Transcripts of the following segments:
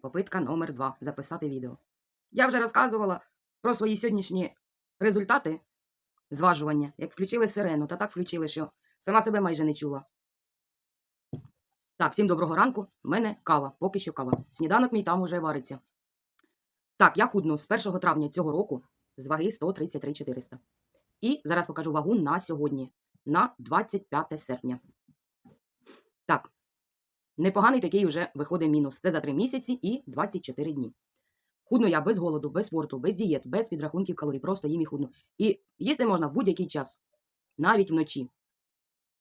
Попитка номер два записати відео. Я вже розказувала про свої сьогоднішні результати зважування. Як включили сирену, та так включили, що сама себе майже не чула. Так, всім доброго ранку. У мене кава, поки що кава. Сніданок мій там уже вариться. Так, я худну з 1 травня цього року з ваги 133 400. І зараз покажу вагу на сьогодні, на 25 серпня. Так, непоганий такий вже виходить мінус. Це за 3 місяці і 24 дні. Худну я без голоду, без спорту, без дієт, без підрахунків калорій, просто їм і худну. І їсти можна в будь-який час, навіть вночі.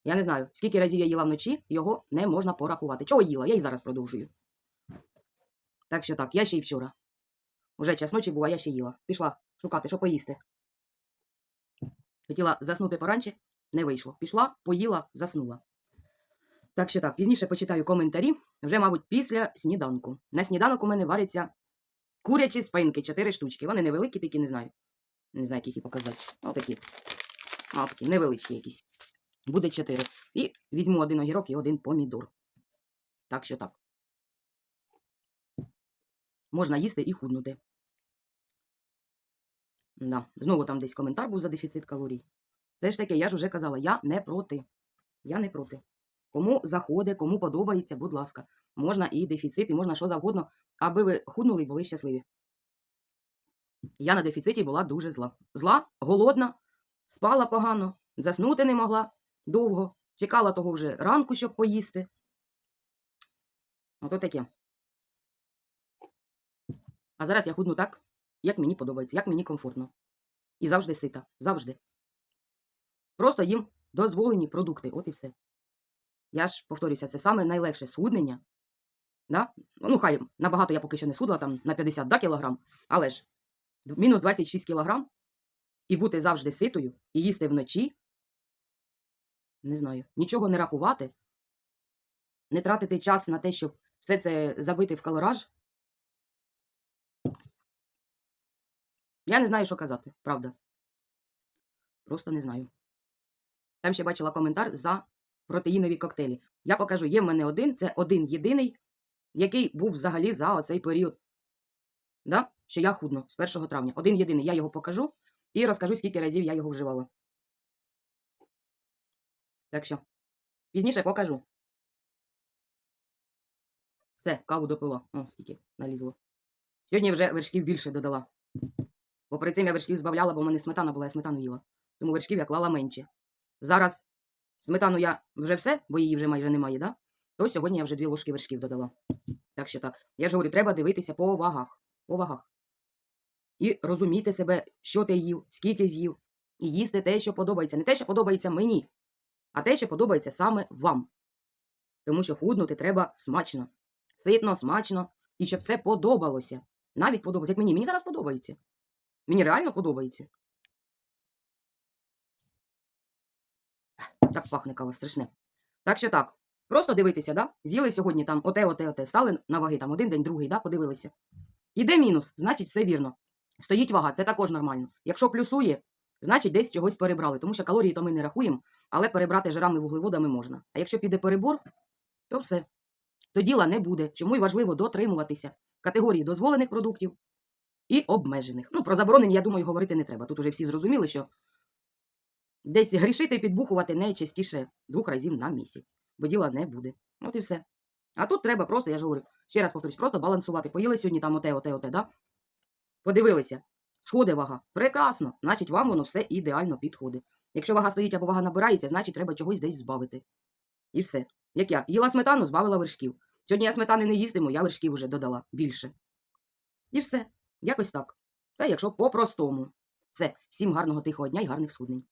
Я не знаю, скільки разів я їла вночі, його не можна порахувати. Чого їла? Я і зараз продовжую. Так що так, я ще й вчора. Уже час ночі була, я ще їла. Пішла шукати, що поїсти. Хотіла заснути поранче, не вийшло. Пішла, поїла, заснула. Так що так, пізніше почитаю коментарі, вже, мабуть, після сніданку. На сніданок у мене варяться курячі спинки, 4 штучки. Вони невеликі, такі не знаю. Не знаю, як їх і показати. Отакі. А, такі невеличкі якісь. Буде 4. І візьму один огірок і один помідор. Так що так. Можна їсти і худнути. Да. Знову там десь коментар був за дефіцит калорій. Це ж таке, я ж уже казала, я не проти. Я не проти. Кому заходить, кому подобається, будь ласка. Можна і дефіцит, і можна що завгодно, аби ви худнули і були щасливі. Я на дефіциті була дуже зла. Зла, голодна, спала погано, заснути не могла довго, чекала того вже ранку, щоб поїсти. Ото таке. А зараз я худну так, як мені подобається, як мені комфортно. І завжди сита. Завжди. Просто їм дозволені продукти. От і все. Я ж повторюся, це саме найлегше схуднення. Да? Ну, хай набагато я поки що не схудла, там на 50 да, кілограм, але ж мінус 26 кілограм і бути завжди ситою, і їсти вночі. Не знаю, нічого не рахувати, не тратити час на те, щоб все це забити в калораж. Я не знаю, що казати, правда. Просто не знаю. Там ще бачила коментар за протеїнові коктейлі. Я покажу, є в мене один, це один єдиний, який був взагалі за оцей період. Да? Що я худну з 1 травня. Один єдиний. Я його покажу і розкажу, скільки разів я його вживала. Так що, пізніше покажу. Все, каву допила. О, скільки налізло. Сьогодні вже вершків більше додала. Бо перед цим я вершків збавляла, бо в мене сметана була, я сметану їла. Тому вершків я клала менше. Зараз сметану я вже все, бо її вже майже немає, да? то сьогодні я вже дві ложки вершків додала. Так що так. Я ж говорю, треба дивитися по вагах. По вагах. І розуміти себе, що ти їв, скільки з'їв. І їсти те, що подобається. Не те, що подобається мені, а те, що подобається саме вам. Тому що худнути треба смачно. Ситно, смачно, і щоб це подобалося. Навіть подобається, як мені. Мені зараз подобається. Мені реально подобається. Так пахне кава, страшне. Так що так. Просто дивитися, да? З'їли сьогодні там оте, оте, оте. Стали на ваги там один день, другий, да? подивилися. Іде мінус, значить, все вірно. Стоїть вага, це також нормально. Якщо плюсує, значить десь чогось перебрали. Тому що калорії то ми не рахуємо, але перебрати жирами вуглеводами можна. А якщо піде перебор, то все. То діла не буде. Чому й важливо дотримуватися категорії дозволених продуктів і обмежених. Ну, про заборонені, я думаю, говорити не треба. Тут уже всі зрозуміли, що десь грішити і підбухувати не частіше двох разів на місяць, бо діла не буде. От і все. А тут треба просто, я ж говорю, ще раз повторюсь, просто балансувати. Поїли сьогодні там оте, оте, оте, да? Подивилися, сходи вага. Прекрасно, значить, вам воно все ідеально підходить. Якщо вага стоїть або вага набирається, значить треба чогось десь збавити. І все. Як я їла сметану, збавила вершків. Сьогодні я сметани не їстиму, я вершків вже додала більше. І все. Якось так. Це якщо по-простому. Все, всім гарного тихого дня і гарних суднень.